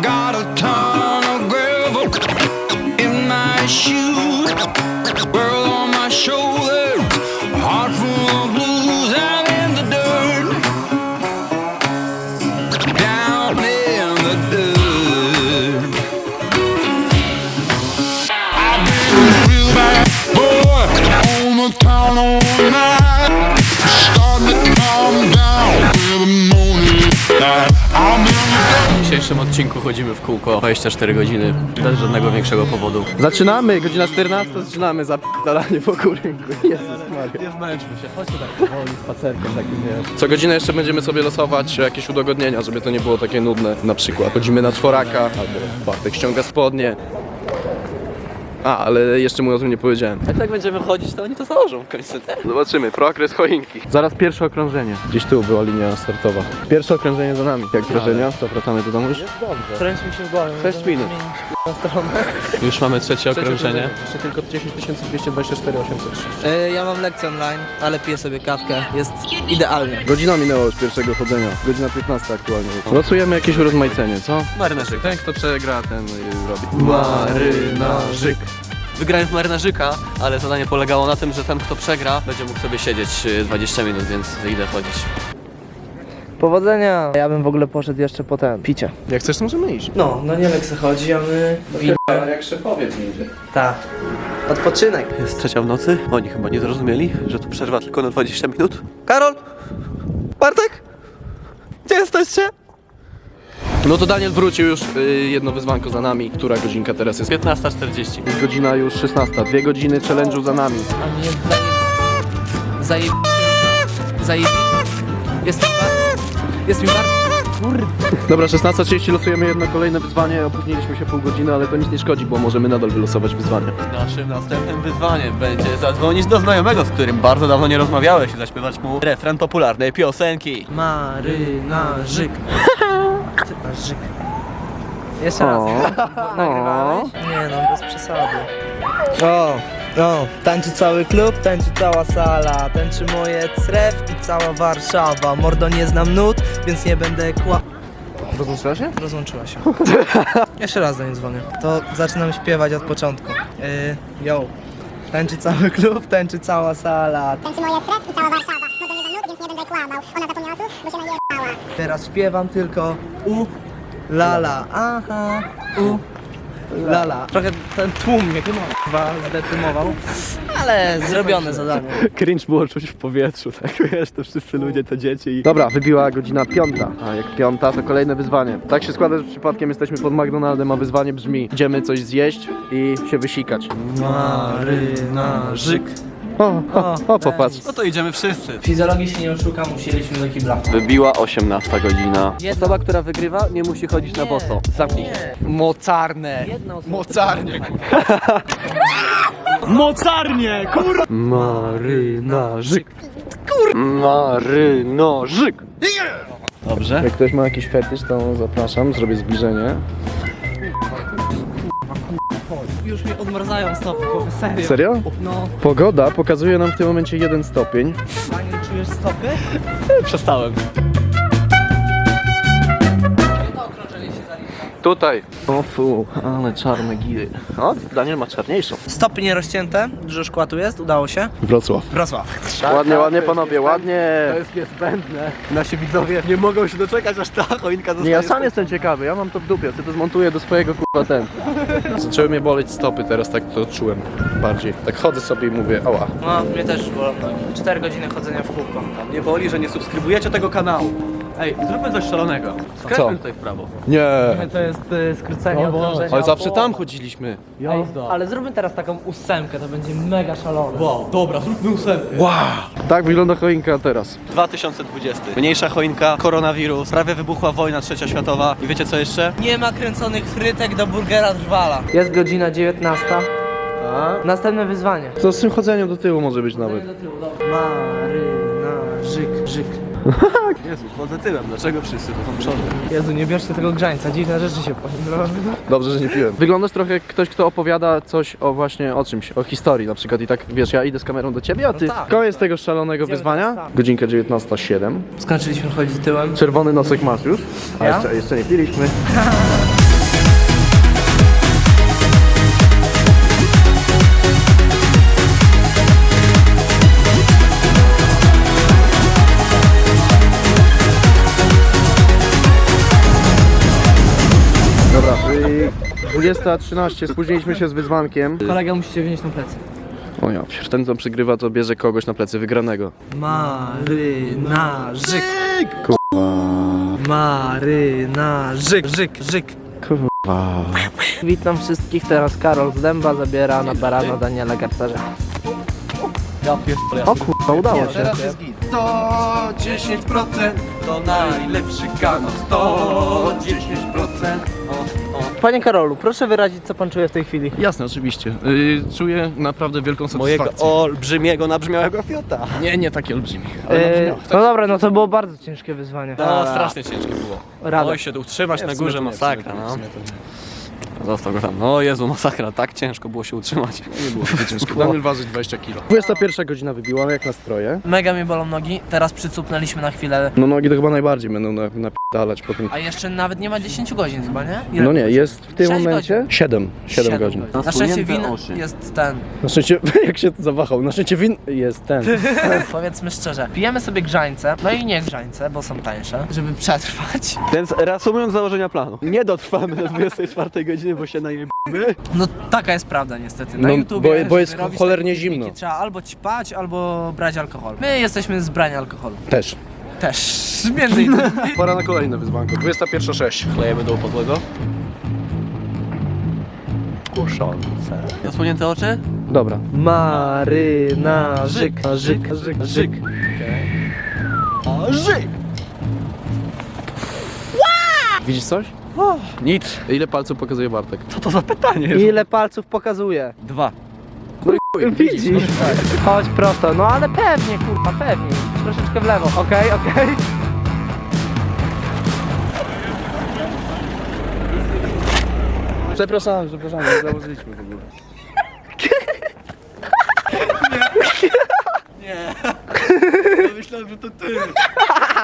I've got a ton of gravel in my shoes, world on my shoulders, dzisiejszym odcinku chodzimy w kółko 24 godziny bez żadnego większego powodu. Zaczynamy, godzina 14, zaczynamy zapierdalanie po kurynku. Jezus Maria. Nie zmęczmy się, chodźmy tak powoli spacerkiem takim wiesz. Co godzinę jeszcze będziemy sobie losować jakieś udogodnienia, żeby to nie było takie nudne. Na przykład chodzimy na czworaka, albo Bartek ściąga spodnie. A, ale jeszcze mu o tym nie powiedziałem. Jak tak będziemy chodzić, to oni to założą w końcu. tak? Zobaczymy, progres choinki. Zaraz pierwsze okrążenie. Gdzieś tu była linia startowa. Pierwsze okrążenie za nami. Jak wrażenia? To wracamy do domu już? Kręci mi się w głowie. 6 minut. Już mamy trzecie okrążenie. Jeszcze tylko 10 224 803. E, Ja mam lekcję online, ale piję sobie kawkę. Jest idealnie. Godzina minęła już pierwszego chodzenia. Godzina 15 aktualnie. Losujemy jakieś urozmaicenie, co? Marynarzyk. Ten, kto przegra, ten y, robi. Marynarzyk. Wygrałem w marynarzyka, ale zadanie polegało na tym, że ten kto przegra będzie mógł sobie siedzieć y, 20 minut, więc idę chodzić. Powodzenia! Ja bym w ogóle poszedł jeszcze po ten, picie. Jak chcesz, to możemy iść. No, no nie jak se chodzi, a my... Jak szefowiec idzie. Tak. Odpoczynek. Jest trzecia w nocy, oni chyba nie zrozumieli, że tu przerwa tylko na 20 minut. Karol! Bartek! Gdzie jesteście? No to Daniel wrócił już y, jedno wyzwanko za nami. Która godzinka teraz jest? 15.40. Jest godzina już 16. Dwie godziny challenge'u za nami. A mnie zaje... Zaje... Zaje... Jest mi bardzo... Bardzo... Dobra, 16.30 losujemy jedno kolejne wyzwanie. Opóźniliśmy się pół godziny, ale to nic nie szkodzi, bo możemy nadal wylosować wyzwanie. Naszym następnym wyzwaniem będzie zadzwonić do znajomego, z którym bardzo dawno nie rozmawiałeś i zaśpiewać mu refren popularnej piosenki. Marynarzyk. Marynarzyk. Jeszcze raz. Nagrywałeś? Nie no, bez przesady. O, o, tańczy cały klub, tańczy cała sala, tańczy moje cref i cała Warszawa. Mordo nie znam nut, więc nie będę kła... Rozłączyła się? Rozłączyła się. Jeszcze raz do niej dzwonię. To zaczynam śpiewać od początku. Yy, yo. Tańczy cały klub, tańczy cała sala. Tańczy moje krew i cała Warszawa. Nie za nut, więc nie będę kłamał. Ona zapomniała słów, bo się najebała. Teraz śpiewam tylko u, lala, aha, u, lala. Trochę ten tłum mnie chyba zdecymował, ale zrobione zadanie. Cringe było czuć w powietrzu, tak wiesz, to wszyscy ludzie, te dzieci. I... Dobra, wybiła godzina piąta, a jak piąta to kolejne wyzwanie. Tak się składa, że przypadkiem jesteśmy pod McDonaldem, a wyzwanie brzmi idziemy coś zjeść i się wysikać. Marynarzyk. O, o, o popatrz. No to idziemy wszyscy. Fizjologii się nie oszukam, musieliśmy do kibla. Wybiła 18 godzina. Jedna- Osoba, która wygrywa, nie musi chodzić na boso. Zamknij się. Mocarne. Osoba. Mocarnie. Marynarzyk. Kur... Marynarzyk. Dobrze. Jak ktoś ma jakiś fetysz, to zapraszam, zrobię zbliżenie. Już mi odmrazają stopy, serio. Serio? No, Pogoda pokazuje nam w tym momencie jeden stopień. Daniel, czujesz stopy? Przestałem. Tutaj. O fu, ale czarne giry. O, Daniel ma czarniejszą. Stopy nierozcięte, dużo szkła tu jest, udało się. Wrocław. Wrocław. Ładnie, ładnie panowie, ładnie. To jest niezbędne. Nasi widzowie nie mogą się doczekać, aż ta choinka zostanie... Nie, ja sam jestem ciekawy, ja mam to w dupie, ty to zmontuję do swojego kurwa ten. Zaczęły mnie boleć stopy teraz, tak to czułem bardziej. Tak chodzę sobie i mówię, ała. No, mnie też bolą nogi. 4 godziny chodzenia w kółko. Nie boli, że nie subskrybujecie tego kanału. Ej, zróbmy coś szalonego. Skręćmy Co? tutaj w prawo. Nie, To jest y, skrócenie okrążenia. ale zawsze tam chodziliśmy. Ej, ale zróbmy teraz taką ósemkę, to będzie mega szalone. Wow, dobra, zróbmy ósemkę. Tak wygląda choinka teraz. 2020. Mniejsza choinka, koronawirus, prawie wybuchła wojna trzecia światowa. I wiecie co jeszcze? Nie ma kręconych frytek do burgera drwala. Jest godzina 19. Następne wyzwanie. To z tym chodzeniem do tyłu może być nawet. Do tyłu, dobra. Marynarzyk, żyk. Jezu, chodzę tyłem, dlaczego wszyscy to są przodem? Jezu, nie bierzcie tego grzańca, dziwne rzeczy się powiem. Dobrze, że nie piłem. Wyglądasz trochę jak ktoś, kto opowiada coś o właśnie o czymś, o historii na przykład i tak, wiesz, ja idę z kamerą do ciebie, a ty tak. koniec tego szalonego Idziemy wyzwania. teraz. Godzinka 19.07. Skończyliśmy chodzić tyłem. Czerwony nosek masz już, a Ja? jeszcze, jeszcze nie piliśmy. 20.13, spóźniliśmy się z wyzwankiem. Kolega musicie wynieść na plecy. O ja, pier- ten co przygrywa to bierze kogoś na plecy wygranego. Marynarzyk. Kurwa. Marynarzyk. Żyk, żyk. Kurwa. Witam wszystkich, teraz Karol z Dęba zabiera na barana Daniela Garcarza. O kurwa, udało się. To 10% to najlepszy kanał. To 10%. O, o. Panie Karolu, proszę wyrazić co pan czuje w tej chwili. Jasne, oczywiście. Yy, czuję naprawdę wielką Mojego satysfakcję. olbrzymiego, nabrzmiałego fiuta. Nie, nie taki olbrzymi. E, no dobra, no to było bardzo ciężkie wyzwanie. No, strasznie ciężko było. Rada. Oj, się tu utrzymać na górze, masakra, sumie to nie, no. w sumie to nie. Został go tam. No Jezu, masakra, tak ciężko było się utrzymać. Nie było takie ciężko. Daniel waży 20 kg. 21 godzina wybiła, jak nastroje. Mega mi bolą nogi, teraz przycupnęliśmy na chwilę. No nogi to chyba najbardziej będą na- napierdalać po tym. A jeszcze nawet nie ma 10 godzin chyba, nie? Ile No nie, było? jest w tym Sześć momencie godzin. 7. 7 Siedem godzin. Na szczęście Zasłonięte win oczy. jest ten. Na szczęście, jak się zawahał, na szczęście win jest ten. Powiedzmy szczerze, pijemy sobie grzańce, no i nie grzańce, bo są tańsze, żeby przetrwać. Więc reasumując założenia planu. Nie dotrwamy do 24 godziny, bo się najebimy. No taka jest prawda niestety. Na No, YouTubie, bo- bo żeby jest robić cholernie takie filmiki, zimno. Trzeba albo ćpać, albo brać alkohol. My jesteśmy z brania alkoholu. Też. Też, między innymi. Pora na kolejne wyzwanko. 21.06. Klejemy do podłego. Kuszące. Zasłonięte oczy? Dobra. Marynarzyk, żyk, żyk, żyk. Widzisz coś? Nic. Ile palców pokazuje Bartek? Co to za pytanie jest? Ile palców pokazuje? Dwa. Widzisz? Chodź prosto, no ale pewnie, kurwa, pewnie. Troszeczkę w lewo, okej, okej. Przepraszam, przepraszam, nie założyliśmy w ogóle. Ja myślałem, że to ty.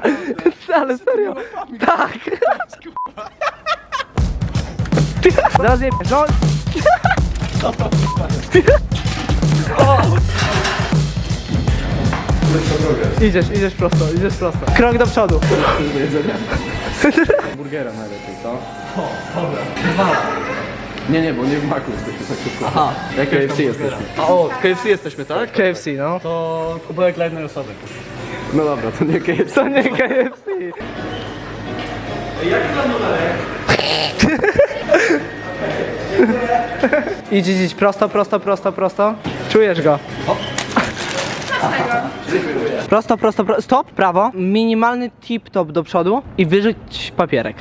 Ale serio, tak. Rozjeb... No. Idziesz, idziesz prosto, idziesz prosto. Krok do przodu. Burgera najlepiej, co? O, dobra. Nie, nie, bo nie w maku jesteśmy tak szybko. Aha. Jak KFC jesteśmy. A o, w KFC jesteśmy, tak? KFC, no. To kubełek dla jednej osoby. No dobra, to nie KFC. To nie KFC. Idź, idź, idź, prosto, prosto, prosto, prosto. Czujesz go. Prosto, prosto, prosto. Stop, prawo. Minimalny tip-top do przodu i wyrzuć papierek.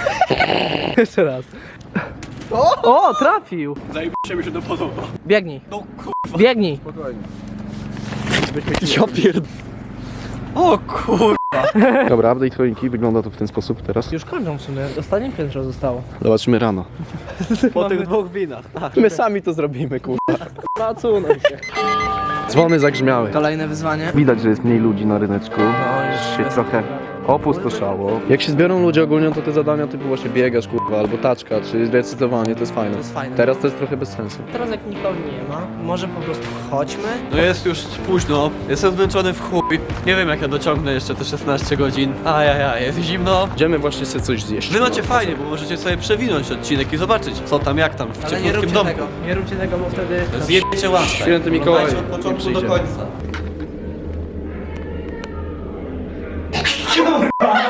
Jeszcze raz. O, trafił. Zajebiście mi się to podoba. Biegnij. No kurwa. Biegnij. Ja pierd... O kur... Dobra, update choinki wygląda to w ten sposób teraz. Już kończą w sumie. Ostatnie piętro zostało. Zobaczymy rano. Po tych dwóch winach, tak. My sami to zrobimy, kurwa. Dzwony zagrzmiały. Kolejne wyzwanie. Widać, że jest mniej ludzi na ryneczku. No, już się jest- trochę opustoszało. Jak się zbiorą ludzie ogólnie, to te zadania typu właśnie biegasz, kurwa, albo taczka, czy recytowanie, to jest fajne. To jest fajne. Teraz to jest trochę bez sensu. Teraz jak nikogo nie ma, może po prostu chodźmy. No jest już późno, jestem zmęczony w chuj. Nie wiem jak ja dociągnę jeszcze te 16 godzin. Ajajaj, jest zimno. Idziemy właśnie sobie coś zjeść. Wy macie fajnie, bo możecie sobie przewinąć odcinek i zobaczyć co tam, jak tam w Ale nie ciepłym róbcie domku. tego, nie róbcie tego, bo wtedy... Zjebiecie łaskę. Święty Mikołaj od nie początku do przyjdzie. końca.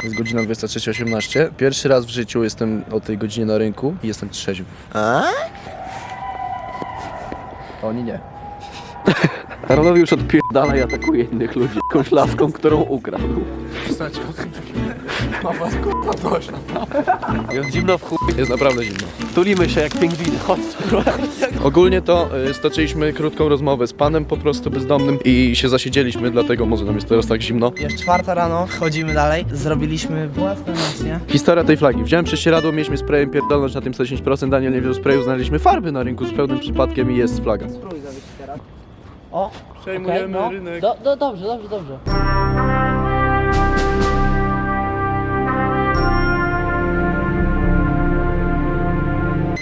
Jest godzina 23.18. Pierwszy raz w życiu jestem o tej godzinie na rynku i jestem trzeźwy. A? Oni nie. Karolowi już odpierdala i atakuje innych ludzi jakąś laską, którą ukradł. Ma was kurwa dość, Jest zimno w chuj. Jest naprawdę zimno. Tulimy się jak pingwiny, chodź. Ogólnie to y, stoczyliśmy krótką rozmowę z panem po prostu bezdomnym i się zasiedzieliśmy, dlatego może nam jest teraz tak zimno. Jest czwarta rano, chodzimy dalej. Zrobiliśmy własne naczynia. Historia tej flagi. Wziąłem prześcieradło, mieliśmy sprayem pierdolnąć na tym 110%, Daniel nie wziął sprayu, znaleźliśmy farby na rynku zupełnym przypadkiem i jest flaga. Spróbuj zawiesić. O, Przejmujemy okej, no. rynek. Do, do, dobrze, dobrze, dobrze.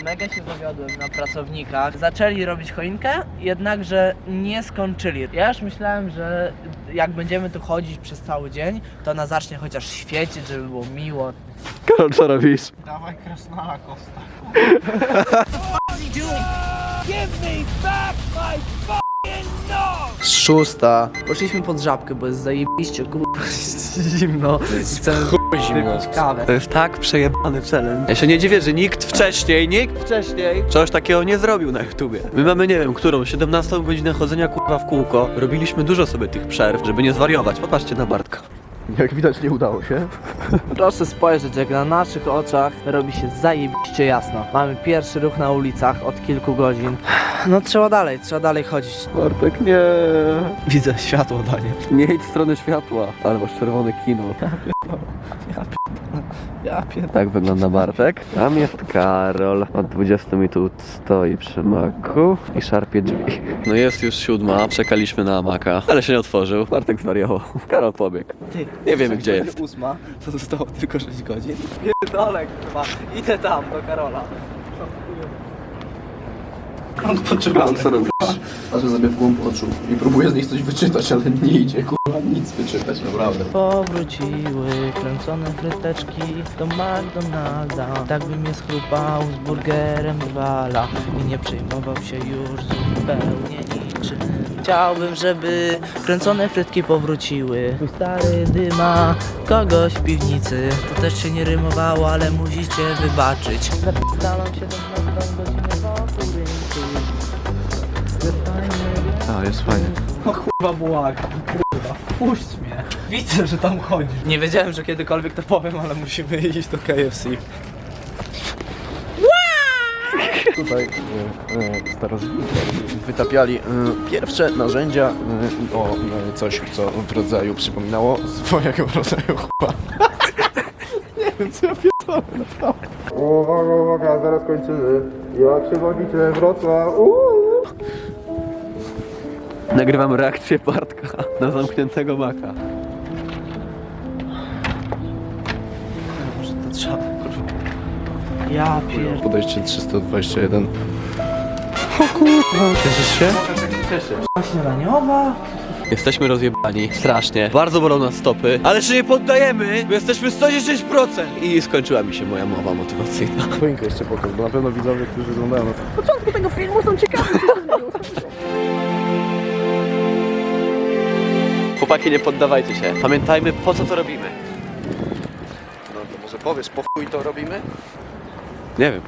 Mega się zawiodłem na pracownikach. Zaczęli robić choinkę, jednakże nie skończyli. Ja już myślałem, że jak będziemy tu chodzić przez cały dzień, to ona zacznie chociaż świecić, żeby było miło. Karol, co robisz? Dawaj krasnala Kosta. Szósta. Poszliśmy pod żabkę, bo jest zajebiście kurwa zimno. Chcemy wypić kawę. To jest tak przejebany challenge. Ja się nie dziwię, że nikt wcześniej, nikt wcześniej czegoś takiego nie zrobił na YouTubie. My mamy, nie wiem, którą, 17 godzinę chodzenia kurwa w kółko. Robiliśmy dużo sobie tych przerw, żeby nie zwariować. Popatrzcie na Bartka. Jak widać nie udało się. Proszę spojrzeć, jak na naszych oczach robi się zajebiście jasno. Mamy pierwszy ruch na ulicach od kilku godzin. No trzeba dalej, trzeba dalej chodzić. Bartek, nie. Widzę światło, Danie. Nie idź w stronę światła, ale masz czerwone kino. Ja pier... Tak wygląda Bartek. Tam jest Karol. Od 20 mi tu stoi przy maku i szarpie drzwi. No jest już siódma, czekaliśmy na maka, ale się nie otworzył. Bartek zwariował. Karol pobiegł. Ty, Nie wiemy gdzie jest. ósma, to zostało tylko 6 godzin. Pierdolek chyba, idę tam do Karola. Odpoczywam. Co robisz? Patrzę sobie w głąb oczu i próbuję z nich coś wyczytać, ale nie idzie, kurwa, nic wyczytać, naprawdę. Powróciły kręcone fryteczki do McDonalda. Tak bym je schrupał z burgerem rywala I nie przejmował się już zupełnie niczym. Chciałbym, żeby kręcone frytki powróciły. Twój stary dyma kogoś w piwnicy. To też się nie rymowało, ale musicie wybaczyć. Zapytalam 17 godzinę wokół A, jest fajnie. Kurwa błagam, kurwa, puść mnie. Widzę, że tam chodzisz. Nie wiedziałem, że kiedykolwiek to powiem, ale musimy iść do KFC. Tutaj e, e, starożytni wytapiali e, pierwsze narzędzia o coś, co w rodzaju przypominało swojego rodzaju chłopa. nie wiem, co ja pierdolę naprawdę. Uwaga, uwaga, zaraz kończymy. Jak się Wrocław? Nagrywam reakcję Bartka na zamkniętego maka. Może to trzeba, kurwa. Ja pier... Podejście 321. O kurwa, cieszysz się? Śniadaniowa? Jesteśmy rozjebani, strasznie. Bardzo bolą nas stopy, ale się nie poddajemy, bo jesteśmy 110%. I skończyła mi się moja mowa motywacyjna. Choinkę jeszcze pokaż, bo na pewno widzowie, którzy oglądają nas Chłopaki, nie poddawajcie się. Pamiętajmy, po co to robimy. No to może powiesz, po chuj to robimy? Nie wiem.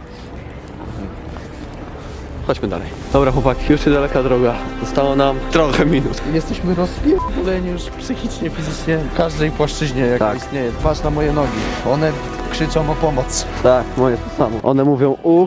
Chodźmy dalej. Dobra chłopaki, już niedaleka droga. Zostało nam trochę minut. Jesteśmy rozpierdoleni już psychicznie, fizycznie, w każdej płaszczyźnie jak Tak. istnieje. Patrz na moje nogi, one krzyczą o pomoc. Tak, moje to samo. One mówią u,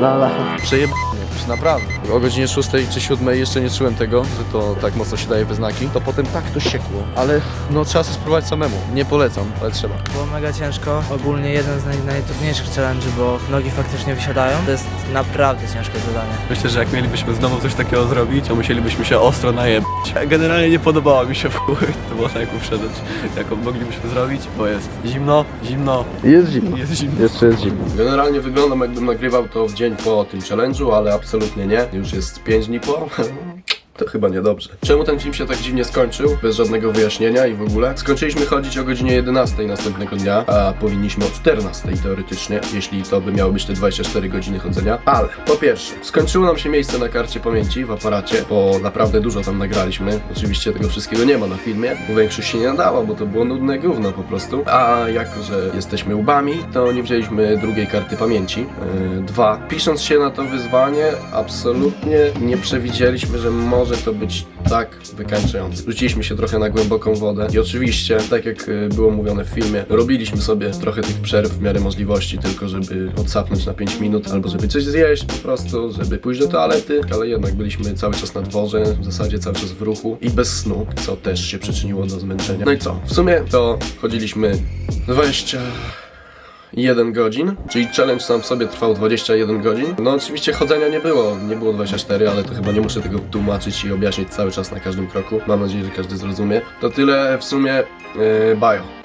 lala. Przejeb... Już naprawdę. O godzinie 6 czy 7 jeszcze nie czułem tego, że to tak mocno się daje we znaki. To potem tak to siekło. Ale no trzeba sobie spróbować samemu. Nie polecam, ale trzeba. Było mega ciężko. Ogólnie jeden z naj, najtrudniejszych challenge, bo nogi faktycznie wysiadają. To jest naprawdę ciężkie zadanie. Myślę, że jak mielibyśmy znowu coś takiego zrobić, to musielibyśmy się ostro najebać. Generalnie nie podobała mi się w chuj. To była najgłupsza rzecz, jaką moglibyśmy zrobić, bo jest zimno, zimno, Jest zimno. jest zimno. Jeszcze jest zimno. Generalnie wyglądam jakbym nagrywał to w dzień po tym challenge'u, ale absolutnie nie. Już jest 5 dni po. To chyba niedobrze. Czemu ten film się tak dziwnie skończył? Bez żadnego wyjaśnienia i w ogóle. Skończyliśmy chodzić o godzinie 11 następnego dnia, a powinniśmy o 14 teoretycznie, jeśli to by miały być te 24 godziny chodzenia. Ale po pierwsze, skończyło nam się miejsce na karcie pamięci w aparacie, bo naprawdę dużo tam nagraliśmy. Oczywiście tego wszystkiego nie ma na filmie, bo większość się nie nadała, bo to było nudne gówno po prostu. A jako, że jesteśmy łbami, to nie wzięliśmy drugiej karty pamięci. Yy, dwa. Pisząc się na to wyzwanie, absolutnie nie przewidzieliśmy, że może to być tak wykańczające. Rzuciliśmy się trochę na głęboką wodę i oczywiście, tak jak y, było mówione w filmie, robiliśmy sobie trochę tych przerw w miarę możliwości, tylko żeby odsapnąć na 5 minut, albo żeby coś zjeść po prostu, żeby pójść do toalety, ale jednak byliśmy cały czas na dworze, w zasadzie cały czas w ruchu i bez snu, co też się przyczyniło do zmęczenia. No i co? W sumie to chodziliśmy 20... 1 godzin, czyli challenge sam w sobie trwał 21 godzin. No oczywiście chodzenia nie było, nie było 24, ale to chyba nie muszę tego tłumaczyć i objaśnić cały czas na każdym kroku. Mam nadzieję, że każdy zrozumie. To tyle w sumie yy, bio.